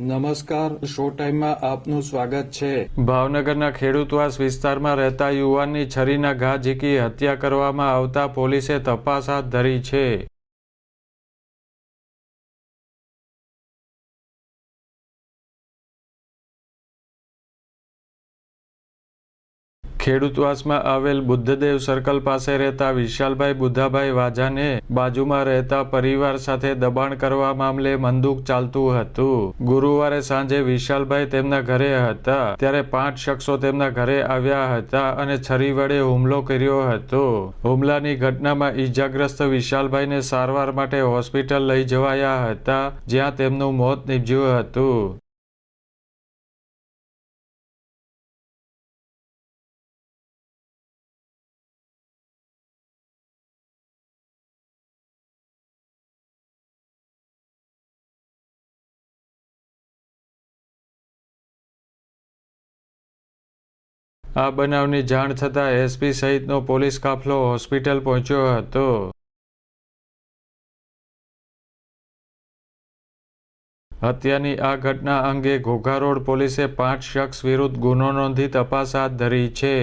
નમસ્કાર, શો ટાઈમમાં આપનું સ્વાગત છે. ભાવનગરના ખેડૂતવાસ વિસ્તારમાં રહેતા યુવાનની છરીના ઘા ઝીકી હત્યા કરવામાં આવતા પોલીસે તપાસ હાથ ધરી છે. ખેડૂતવાસમાં આવેલ બુદ્ધદેવ સર્કલ પાસે રહેતા વિશાલભાઈ બુદ્ધાભાઈ વાજાને બાજુમાં રહેતા પરિવાર સાથે દબાણ કરવા મામલે મંદુક ચાલતું હતું. ગુરુવારે સાંજે વિશાલભાઈ તેમના ઘરે હતા. ત્યારે પાંચ શખ્સો તેમના ઘરે આવ્યા હતા અને છરી વડે હુમલો કર્યો હતો. હુમલાની ઘટનામાં ઈજાગ્રસ્ત વિશાલભાઈને સારવાર માટે હોસ્પિટલ લઈ જવાયા હતા, જ્યાં તેમનું મોત નીપજ્યું હતું. આ બનાવની જાણ થતાં એસપી સહિતનો પોલીસ કાફલો હોસ્પિટલ પહોંચ્યો હતો. હત્યાની આ ઘટના અંગે ઘોઘા રોડ પોલીસે પાંચ શખ્સ વિરુદ્ધ ગુનો નોંધી તપાસ હાથ ધરી છે.